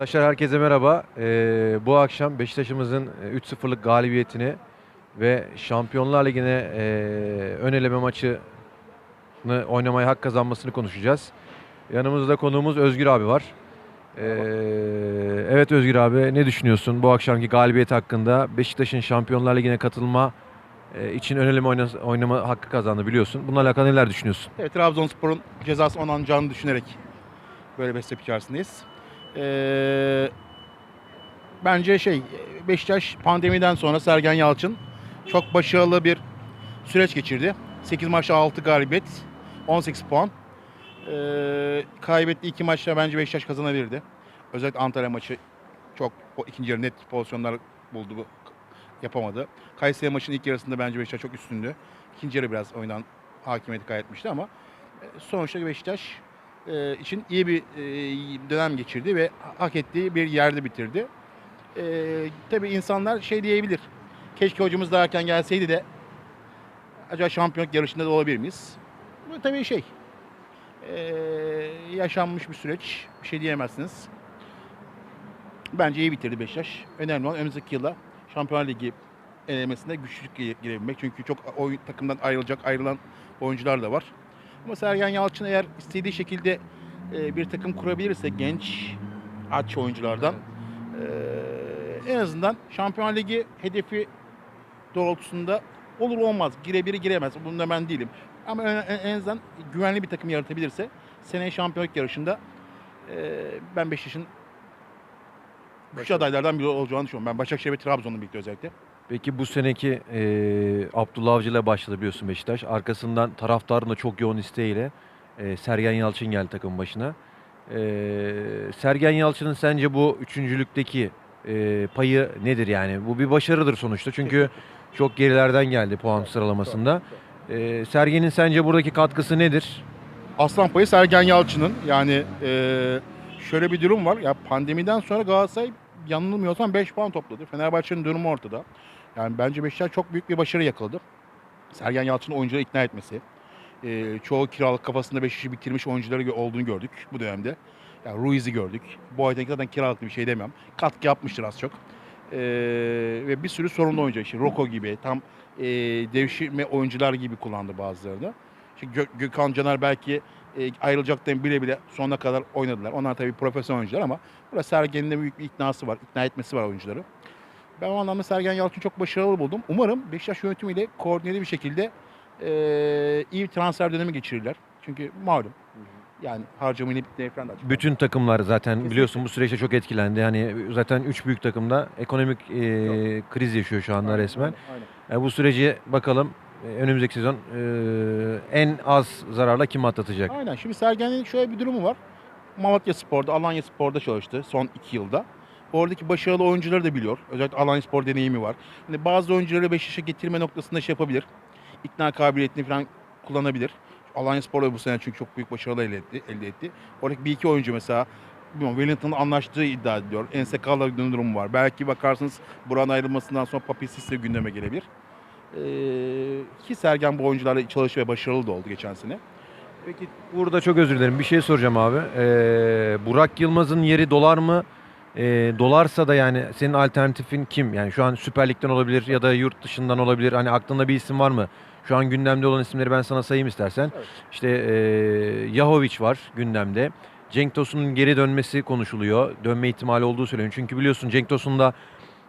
Arkadaşlar herkese merhaba. Ee, bu akşam Beşiktaş'ımızın e, 3-0'lık galibiyetini ve Şampiyonlar Ligi'ne e, ön eleme maçını oynamaya hak kazanmasını konuşacağız. Yanımızda konuğumuz Özgür abi var. Ee, evet Özgür abi ne düşünüyorsun bu akşamki galibiyet hakkında? Beşiktaş'ın Şampiyonlar Ligi'ne katılma e, için ön eleme oyna- oynama hakkı kazandı biliyorsun. Bununla alakalı neler düşünüyorsun? Evet, Trabzonspor'un cezası onanacağını düşünerek böyle bir step içerisindeyiz. Ee, bence şey Beşiktaş pandemiden sonra Sergen Yalçın çok başarılı bir süreç geçirdi. 8 maçta 6 galibiyet, 18 puan. Ee, kaybettiği iki maçta bence Beşiktaş kazanabilirdi. Özellikle Antalya maçı çok o ikinci yarı net pozisyonlar buldu bu yapamadı. Kayseri maçının ilk yarısında bence Beşiktaş çok üstündü. İkinci yarı biraz oyundan hakimiyeti kaybetmişti ama e, sonuçta Beşiktaş e, için iyi bir e, dönem geçirdi ve hak ettiği bir yerde bitirdi. E, tabii insanlar şey diyebilir. Keşke hocamız daha erken gelseydi de acaba şampiyonluk yarışında da olabilir miyiz? Bu tabii şey e, yaşanmış bir süreç. Bir şey diyemezsiniz. Bence iyi bitirdi Beşiktaş. Önemli olan önümüzdeki yıla Şampiyonlar Ligi elemesinde güçlük gire- girebilmek. Çünkü çok oyun, takımdan ayrılacak, ayrılan oyuncular da var. Ama Sergen Yalçın eğer istediği şekilde e, bir takım kurabilirse genç aç oyunculardan e, en azından Şampiyonlar Ligi hedefi doğrultusunda olur olmaz. Girebilir giremez. Bunda ben değilim. Ama en, en- azından güvenli bir takım yaratabilirse seneye şampiyonluk yarışında e, ben Beşiktaş'ın güçlü adaylardan biri olacağını düşünüyorum. Ben Başakşehir ve Trabzon'un birlikte özellikle. Peki bu seneki e, Abdullah Avcı ile başladı biliyorsun Beşiktaş. Arkasından taraftarın da çok yoğun isteğiyle e, Sergen Yalçın geldi takım başına. E, Sergen Yalçın'ın sence bu üçüncülükteki e, payı nedir yani? Bu bir başarıdır sonuçta çünkü çok gerilerden geldi puan sıralamasında. E, Sergen'in sence buradaki katkısı nedir? Aslan payı Sergen Yalçın'ın. Yani eee, şöyle bir durum var. Ya pandemiden sonra Galatasaray yanılmıyorsam 5 puan topladı. Fenerbahçe'nin durumu ortada. Yani bence Beşiktaş çok büyük bir başarı yakaladı. Sergen Yalçın'ın oyuncuları ikna etmesi. Eee, çoğu kiralık kafasında Beşiktaş'ı bitirmiş oyuncuları olduğunu gördük bu dönemde. Yani Ruiz'i gördük. Bu ayda zaten kiralık bir şey demem. Katkı yapmıştır az çok. Eee, ve bir sürü sorunlu oyuncu. İşte Roko gibi tam eee devşirme oyuncular gibi kullandı bazılarını. İşte Gö- Gökhan Caner belki e, ayrılacaklarını bile bile sonuna kadar oynadılar. Onlar tabii profesyonel oyuncular ama burada Sergen'in de büyük bir iknası var. ikna etmesi var oyuncuları. Ben o anlamda Sergen Yalçın'ı çok başarılı buldum. Umarım Beşiktaş yönetimiyle koordineli bir şekilde e, iyi bir transfer dönemi geçirirler. Çünkü malum. Yani harcamayı bittiğini falan da açıkladı. Bütün takımlar zaten Kesinlikle. biliyorsun bu süreçte çok etkilendi. Hani zaten üç büyük takımda ekonomik e, kriz yaşıyor şu anda resmen. Aynen. Yani bu süreci bakalım e, önümüzdeki sezon e, en az zararla kim atlatacak? Aynen. Şimdi Sergen'in şöyle bir durumu var. Malatya Spor'da, Alanya Spor'da çalıştı son iki yılda. Oradaki başarılı oyuncuları da biliyor. Özellikle Alanya Spor deneyimi var. Hani bazı oyuncuları Beşiktaş'a getirme noktasında şey yapabilir. İkna kabiliyetini falan kullanabilir. Alanya Spor da bu sene çünkü çok büyük başarılar elde etti. Elde etti. Oradaki bir iki oyuncu mesela bilmiyorum Wellington'la anlaştığı iddia ediliyor. Ensekal'la bir durumu var. Belki bakarsınız Buran ayrılmasından sonra Papi Sisse gündeme gelebilir. Ee, ki Sergen bu oyuncularla çalışıyor ve başarılı da oldu geçen sene. Peki burada çok özür dilerim. Bir şey soracağım abi. Ee, Burak Yılmaz'ın yeri dolar mı? Ee, dolarsa da yani senin alternatifin kim? Yani şu an Süper Lig'den olabilir ya da yurt dışından olabilir. Hani aklında bir isim var mı? Şu an gündemde olan isimleri ben sana sayayım istersen. Evet. İşte ee, Yahovic var gündemde. Cenk Tosun'un geri dönmesi konuşuluyor. Dönme ihtimali olduğu söyleniyor. Çünkü biliyorsun Cenk Tosun da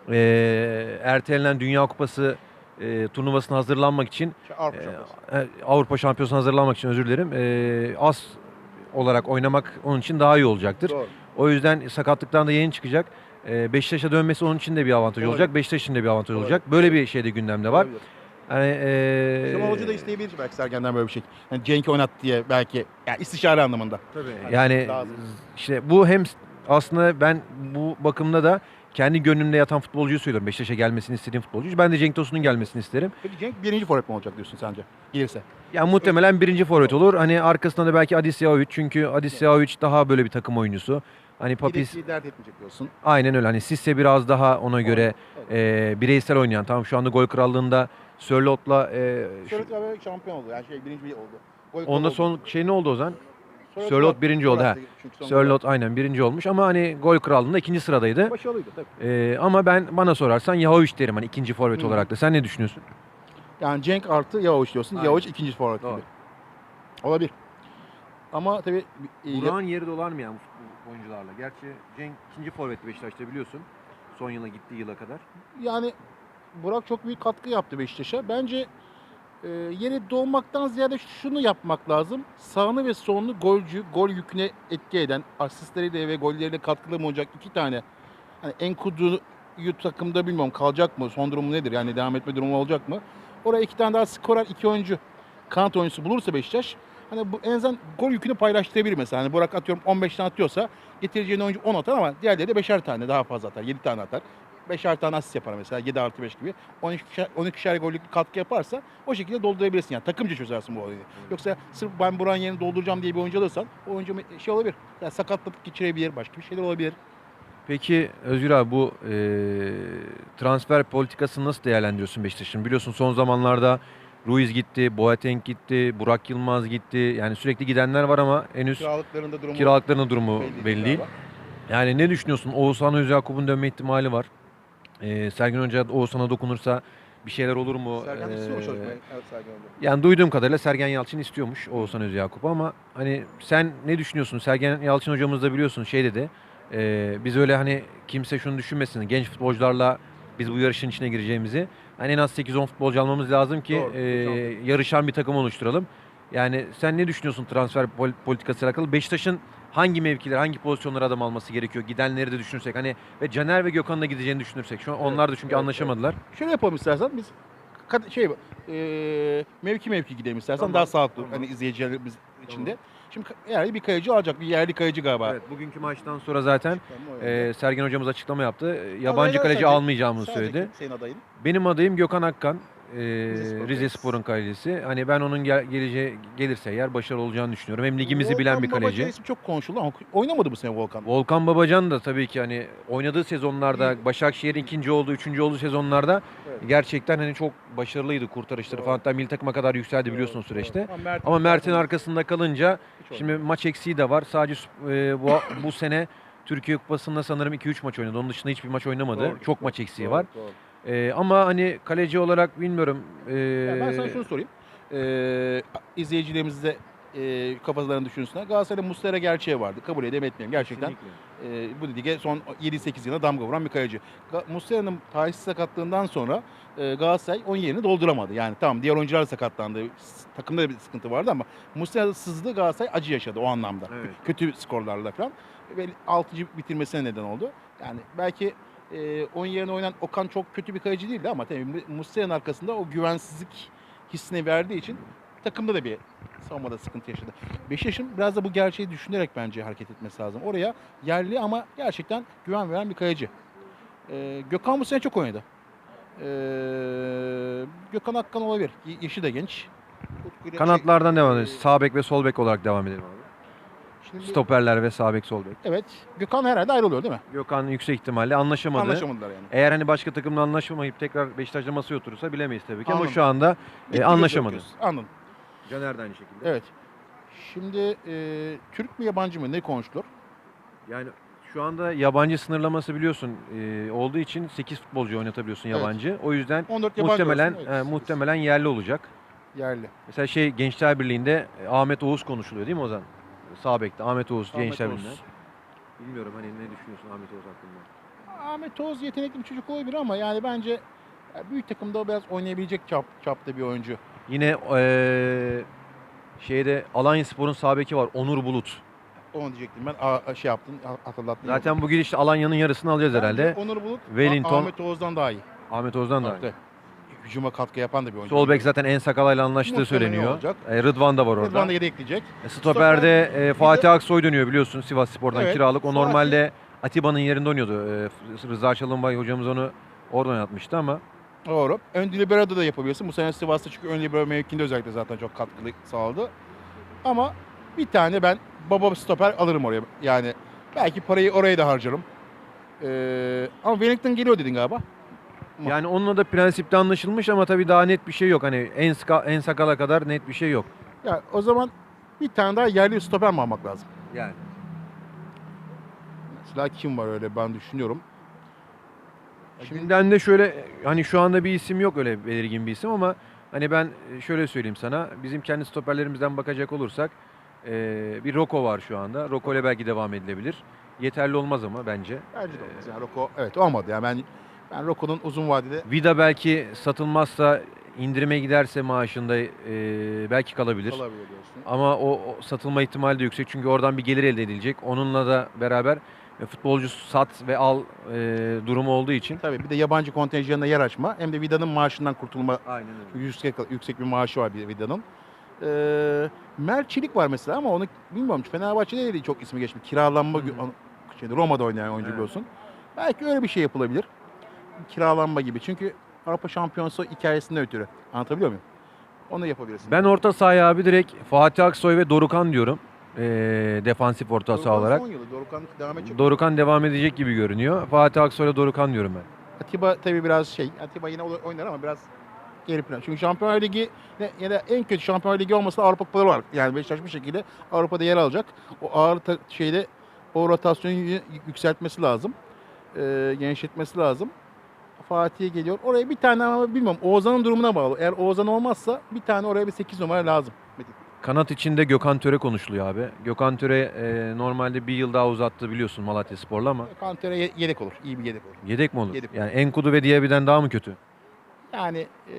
ee, ertelenen Dünya Kupası ee, turnuvasına hazırlanmak için Avrupa ee, Şampiyonası. e, Avrupa Şampiyonası'na hazırlanmak için özür dilerim. Ee, az olarak oynamak onun için daha iyi olacaktır. Doğru. O yüzden sakatlıktan da yeni çıkacak. Ee, Beşiktaş'a dönmesi onun için de bir avantaj Olabilir. olacak. Beşiktaş için de bir avantaj Olabilir. olacak. Böyle bir şey de gündemde var. Olabilir. Hani ee, Şenol Hoca da isteyebilir belki Sergen'den böyle bir şey. Yani Cenk'i oynat diye belki yani istişare anlamında. yani Daha- işte bu hem aslında ben bu bakımda da kendi gönlümde yatan futbolcuyu söylüyorum. Beşiktaş'a gelmesini istediğim futbolcu. Ben de Cenk Tosun'un gelmesini isterim. Peki Cenk birinci forvet mi olacak diyorsun sence? Gelirse. Yani muhtemelen birinci forvet olur. Hani arkasında da belki Adis Yahovic. Çünkü Adis Yahovic daha böyle bir takım oyuncusu. Hani Papis Papis dert etmeyecek diyorsun. aynen öyle. Hani Sisse biraz daha ona göre Evet. e, bireysel oynayan. Tamam şu anda gol krallığında Sörlot'la e, abi şampiyon oldu. Yani şey birinci bir oldu. Gol onda oldu. son şey ne oldu o zaman? Sörloth birinci oldu, son Sörlot aynen birinci olmuş ama hani gol krallığında ikinci sıradaydı. Başarılıydı tabii. Ee, ama ben bana sorarsan Yahoviç derim hani ikinci forvet Hı. olarak da. Sen ne düşünüyorsun? Yani Cenk artı Yavuş diyorsun. Aynen. Yavuş ikinci forvet Doğru. gibi. Olabilir. Ama tabii e, Burak'ın yeri dolar mı yani bu oyuncularla? Gerçi Cenk ikinci forvetti Beşiktaş'ta biliyorsun. Son yıla gittiği yıla kadar. yani Burak çok büyük katkı yaptı Beşiktaş'a. Bence e, yeri doğmaktan ziyade şunu yapmak lazım. Sağını ve solunu golcü, gol yüküne etki eden, asistleriyle ve golleriyle katkılı olacak iki tane. Hani Enkudu'yu takımda bilmiyorum kalacak mı? Son durumu nedir? Yani devam etme durumu olacak mı? Oraya iki tane daha skorer iki oyuncu kanat oyuncusu bulursa Beşiktaş hani bu en azından gol yükünü paylaştırabilir mesela. Hani Burak atıyorum 15 tane atıyorsa getireceğin oyuncu 10 atar ama diğerleri de 5'er tane daha fazla atar. 7 tane atar. 5'er tane asist yapar mesela 7 artı 5 gibi. 12'şer 12'şer gollük bir katkı yaparsa o şekilde doldurabilirsin yani. Takımca çözersin bu olayı. Yoksa sırf ben Burak'ın yerini dolduracağım diye bir oyuncu alırsan o oyuncu şey olabilir. Yani sakatlık geçirebilir, başka bir şeyler olabilir. Peki Özgür abi bu e, transfer politikasını nasıl değerlendiriyorsun Beşiktaş'ın? Biliyorsun son zamanlarda Ruiz gitti, Boateng gitti, Burak Yılmaz gitti. Yani sürekli gidenler var ama henüz Kiralıklarında durumu kiralıklarının durumu belli belli değil. galiba. Yani ne düşünüyorsun? Oğuzhan Özyakup'un dönme ihtimali var. Ee, Sergen Hoca Oğuzhan'a dokunursa bir şeyler olur mu? Sergen Ee, istiyormuş çalışmayı. Evet Sergen Hoca. yani duyduğum kadarıyla Sergen Yalçın istiyormuş Oğuzhan Özyakup'u ama hani sen ne düşünüyorsun? Sergen Yalçın hocamız da biliyorsun şey dedi. e, biz öyle hani kimse şunu düşünmesin. Genç futbolcularla biz bu yarışın içine gireceğimizi. Hani en az 8-10 futbolcu almamız lazım ki Doğru, e, yarışan bir takım oluşturalım. Yani sen ne düşünüyorsun transfer pol- politikası alakalı? Beşiktaş'ın hangi mevkiler, hangi pozisyonlara adam alması gerekiyor? Gidenleri de düşünürsek hani ve Caner ve Gökhan'ın da gideceğini düşünürsek. Şu an Evet, onlar da çünkü evet, anlaşamadılar. Şöyle yapalım istersen biz şey e, mevki mevki gidelim istersen Tamam, daha sağlıklı tamam. hani izleyicilerimiz için de. Şimdi yani bir kayıcı alacak bir yerli kayıcı galiba. Evet, bugünkü maçtan sonra zaten e. Sergen hocamız açıklama yaptı. E, Adaylar Yabancı kaleci sadece- almayacağımızı Sadece söyledi. kim Senin adayın. Benim adayım Gökhan Akkan. E, Rize. Spor'un kalecisi. Hani ben onun gel- geleceği gelirse eğer başarılı olacağını düşünüyorum. Hem ligimizi bilen Volkan bir Babacan kaleci. ismi çok konuşuldu ama oynamadı bu sene Volkan. Volkan Babacan da tabii ki hani oynadığı sezonlarda Başakşehir'in ikinci olduğu, üçüncü olduğu sezonlarda Evet. gerçekten hani çok başarılıydı kurtarışları Doğru. falan. Hatta milli takıma kadar yükseldi biliyorsun o süreçte. Ama, Mert- Ama Mert'in arkasında kalınca şimdi maç eksiği de var. Sadece e, bu, bu sene Türkiye Kupası'nda sanırım 2-3 maç oynadı. Onun dışında hiçbir maç oynamadı. Doğru, çok doğru, maç eksiği doğru, var. doğru. E, ama hani kaleci olarak bilmiyorum. e, Yani ben sana şunu sorayım. Ee, izleyicilerimiz de e, kafalarını düşünsünler. Galatasaray'da Muslera gerçeği vardı. Kabul edeyim etmeyeyim. Gerçekten kesinlikle. e, bu lige son 7-8 yılda damga vuran bir kaleci. Ga- Muslera'nın talihsiz sakatlığından sonra e, Galatasaray onun yerini dolduramadı. Yani tamam diğer oyuncular sakatlandı. S- Takımda da bir sıkıntı vardı ama Muslera sızdı Galatasaray acı yaşadı o anlamda. Evet. Kötü skorlarla falan. Ve 6. bitirmesine neden oldu. Yani belki e, onun yerine oynayan Okan çok kötü bir kaleci değildi ama tabii Muslera'nın arkasında o güvensizlik hissini verdiği için takımda da bir savunmada sıkıntı yaşadı. Beşiktaş'ın biraz da bu gerçeği düşünerek bence hareket etmesi lazım. Oraya yerli ama gerçekten güven veren bir kaleci. Ee, Gökhan bu sene çok oynadı. Ee, Gökhan Akkan olabilir. Yaşı da genç. Kanatlardan devam edelim. Sağ bek ve sol bek olarak devam edelim abi. Şimdi, Stoperler ve sağ bek sol bek. Evet. Gökhan herhalde ayrılıyor değil mi? Gökhan yüksek ihtimalle anlaşamadı. Anlaşamadılar yani. Eğer hani başka takımla anlaşamayıp tekrar Beşiktaş'la masaya oturursa bilemeyiz tabii ki. Ama Anladım. şu anda e, anlaşamadı. Anladım. Caner de aynı şekilde. Evet. Şimdi e, Türk mü yabancı mı ne konuşulur? Yani şu anda yabancı sınırlaması biliyorsun e, olduğu için 8 futbolcu oynatabiliyorsun Evet. yabancı. O yüzden 14 yabancı muhtemelen olsun, e, evet. muhtemelen yerli olacak. yerli. Mesela şey Gençler Birliği'nde e, Ahmet Oğuz konuşuluyor değil mi Ozan? Sağ bekte Ahmet Oğuz Ahmet Gençler Oğuz. Bilmiyorum hani ne düşünüyorsun Ahmet Oğuz hakkında? Ahmet Oğuz yetenekli bir çocuk olabilir ama yani bence büyük takımda o biraz oynayabilecek çap, çapta bir oyuncu. Yine e, şeyde Alanya Spor'un sağ beki var Onur Bulut. Onu diyecektim ben. A, a- şey yaptın, ha- hatırlattın. Zaten bu gidişle Alanya'nın yarısını alacağız herhalde. Onur Bulut Wellington- Ahmet Oğuz'dan daha iyi. Ahmet Oğuz'dan da. aynı. Evet. Hücuma katkı yapan da bir oyuncu. Sol bek zaten En Sakala'yla anlaştığı Muhtemelen söyleniyor. olacak. E, Rıdvan da var orada. Rıdvan da yedekleyecek. E, Stoper'de e, Fatih Aksoy dönüyor biliyorsun Sivas Spor'dan Evet, kiralık. O Fatih- normalde Atiba'nın yerinde oynuyordu. E, Rıza Çalınbay hocamız onu oradan oynatmıştı ama Doğru. Ön libero'da da yapabiliyorsun. Bu sene Sivas'ta çünkü ön libero mevkinde özellikle zaten çok katkılı sağladı. Ama bir tane ben baba stoper alırım oraya. Yani belki parayı oraya da harcarım. Ee, ama Wellington geliyor dedin galiba. Ama- yani onunla da prensipte anlaşılmış ama tabii daha net bir şey yok. Hani en, ska, en sakala kadar net bir şey yok. Ya o zaman Bir tane daha yerli stoper mi almak lazım? Yani. Mesela kim var öyle ben düşünüyorum. Şimdiden de şöyle hani şu anda bir isim yok öyle belirgin bir isim ama hani ben şöyle söyleyeyim sana bizim kendi stoperlerimizden bakacak olursak eee, bir Roko var şu anda. Roko ile belki devam edilebilir. Yeterli olmaz ama bence. Bence de olmaz. Yani Roko evet olmadı. Yani ben ben Roko'nun uzun vadede Vida belki satılmazsa indirime giderse maaşında eee, belki kalabilir. kalabilir diyorsun. Ama o, o satılma ihtimali de yüksek çünkü oradan bir gelir elde edilecek. Onunla da beraber e, futbolcu sat ve al e, durumu olduğu için. Tabii bir de yabancı kontenjanına yer açma. Hem de Vida'nın maaşından kurtulma Aynen öyle. yüksek, yüksek bir maaşı var Vida'nın. Ee, Mert Çelik var mesela ama onu bilmiyorum. Fenerbahçe'de de çok ismi geçmiş. Kiralanma Hı şeyde Roma'da oynayan oyuncu Evet. biliyorsun. Belki öyle bir şey yapılabilir. Kiralanma gibi. Çünkü Avrupa Şampiyonası hikayesinden ötürü. Anlatabiliyor muyum? Onu yapabilirsin. Ben orta sahaya abi direkt Fatih Aksoy ve Dorukan diyorum. E, defansif orta saha olarak. yılı. Dorukhan devam edecek. Dorukan devam edecek gibi görünüyor. Fatih Aksoy ile Dorukan diyorum ben. Atiba tabii biraz şey. Atiba yine oy- oynar ama biraz geri plan. Çünkü Şampiyonlar Ligi ya da en kötü Şampiyonlar Ligi olmasa Avrupa Kupaları var. Yani Beşiktaş bir şekilde Avrupa'da yer alacak. O ağır şeyde o rotasyonu yükseltmesi lazım. Ee, genişletmesi lazım. Fatih geliyor. Oraya bir tane ama bilmiyorum. Oğuzhan'ın durumuna bağlı. Eğer Oğuzhan olmazsa bir tane oraya bir 8 numara lazım. Metin. Kanat içinde Gökhan Töre konuşuluyor abi. Gökhan Töre e, normalde bir yıl daha uzattı biliyorsun Malatya Spor'la ama Kantere ye- yedek olur. İyi bir yedek olur. yedek mi olur? Yedek. Yani Enkudu ve Diaby'den daha mı kötü? Yani ee,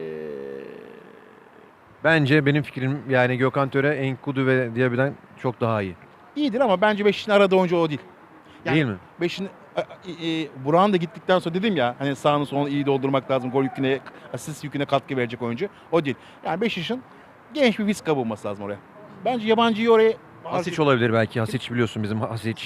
Bence benim fikrim yani Gökhan Töre Enkudu ve Diaby'den çok daha iyi. iyidir ama bence Beşiktaş'ın aradığı oyuncu o değil. Yani- Değil mi? Beşin e, Burak'ın da gittikten sonra dedim ya hani sağını solunu iyi doldurmak lazım. Gol yüküne, asist yüküne katkı verecek oyuncu. O değil. Yani Beşiktaş'ın genç bir Viska bulması lazım oraya. Bence yabancıyı oraya Hasic olabilir belki. Hasic biliyorsun bizim Hasic.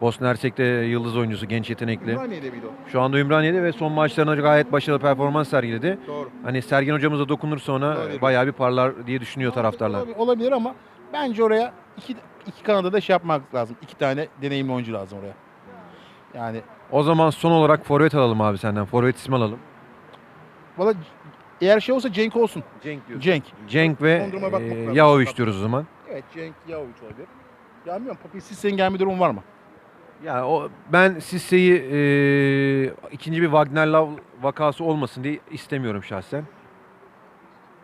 Bosna Hersek'te yıldız oyuncusu, genç yetenekli. Ümraniye'de miydi o? Şu anda Ümraniye'de ve son maçlarında gayet başarılı performans sergiledi. Doğru. Hani Sergen hocamıza dokunursa ona Doğru. bayağı bir parlar diye düşünüyor taraftarlar. Olabilir, olabilir ama bence oraya iki, iki kanada da şey yapmak lazım. İki tane deneyimli oyuncu lazım oraya. Yani O zaman son olarak forvet alalım abi senden. Forvet ismi alalım. valla eğer şey olsa Cenk olsun. Cenk Cenk. Cenk ve Dondurma bakmak e, lazım. Yahoviç diyoruz o zaman. Evet Cenk Yavuç olabilir. Ya bilmiyorum Papi Sisse'nin gelme durumu var mı? Ya o ben Sisse'yi e, ikinci bir Wagner Love vakası olmasın diye istemiyorum şahsen.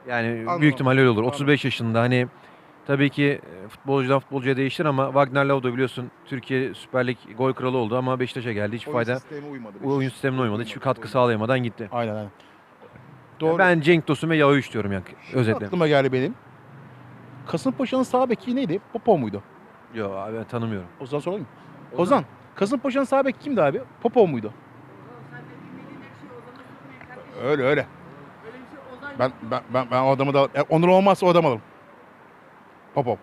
Yani Anladım. büyük ihtimalle öyle olur. Anladım. 35 yaşında hani tabii ki e, futbolcudan futbolcuya değiştir ama Wagner Love da biliyorsun Türkiye Süper Lig gol kralı oldu ama Beşiktaş'a geldi. Hiç Oyun fayda sistemi uymadı. oyun sistemine uymadı. Hiçbir katkı sağlayamadan gitti. Aynen aynen. Doğru. Ben Cenk Tosun ve Yahoviç diyorum yani Şimdi özetle. Aklıma geldi benim. Kasımpaşa'nın sağ beki neydi? Popo muydu? Yok abi ben tanımıyorum. Ozan soralım mı? Ozan. Kasımpaşa'nın sağ beki kimdi abi? Popo muydu? Öyle öyle. Ben ben ben, ben o adamı da e, Onur olmazsa o adamı alırım. Popov.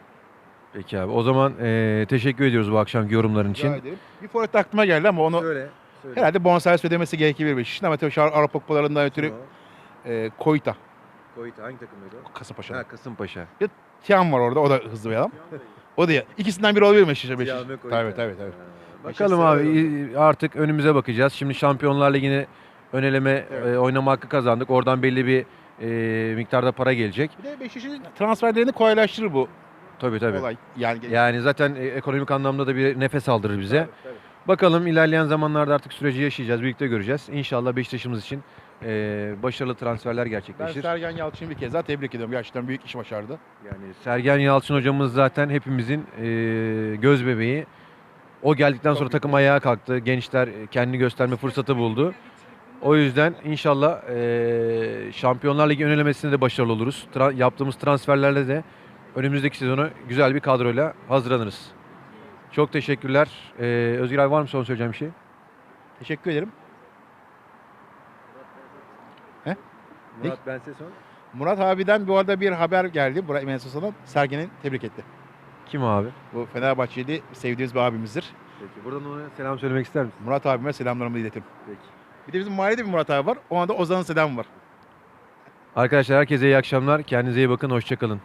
Peki abi. O zaman e, teşekkür ediyoruz bu akşamki yorumların Rica için. ederim. Bir forvet aklıma geldi ama onu Söyle. herhalde bonservis ödemesi gerekebilir. Beşiktaş'ın ama tabii şu Avrupa kupalarından ötürü e, Koyta. Koyut hangi takımdaydı o? Kasımpaşa'da. Ha Kasımpaşa. Tiam var orada. O da hızlı bir adam. O da. İkisinden biri olabilir Beşiktaş'a. Beşiktaş. Tiam ve Koyta. Tabii tabii tabii. Bakalım abi i- artık önümüze bakacağız. Şimdi Şampiyonlar Ligi'ne ön eleme Evet. e, oynama hakkı kazandık. Oradan belli bir e, miktarda para gelecek. Bir de Beşiktaş'ın transferlerini kolaylaştırır bu Tabii tabii. olay. Yani, Yani zaten e, ekonomik anlamda da bir nefes aldırır bize. Tabii. Bakalım ilerleyen zamanlarda artık süreci yaşayacağız. Birlikte göreceğiz. İnşallah Beşiktaş'ımız için e, başarılı transferler Ben gerçekleşir. Sergen Yalçın'ı bir kez daha tebrik ediyorum. Gerçekten büyük iş başardı. Yani Sergen Yalçın hocamız zaten hepimizin e, göz bebeği. O geldikten sonra takım ayağa kalktı. Gençler e, kendini gösterme fırsatı buldu. O yüzden inşallah e, Şampiyonlar Ligi önelemesinde de başarılı oluruz. Tra- yaptığımız transferlerle de önümüzdeki sezonu güzel bir kadroyla hazırlanırız. Çok teşekkürler. E, Özgür abi var mı son söyleyeceğim bir şey? Teşekkür ederim. Murat ben size son. Murat abiden bu arada bir haber geldi. Murat Mensosa'dan Sergen'in tebrik etti. Kim abi? Bu Fenerbahçeli sevdiğimiz bir abimizdir. Peki. Buradan ona selam söylemek ister misin? Murat abime selamlarımı iletirim. Peki. Bir de bizim mahallede bir Murat abi var. Ona da Ozan'ın selamı var. Arkadaşlar herkese iyi akşamlar. Kendinize iyi bakın. Hoşçakalın.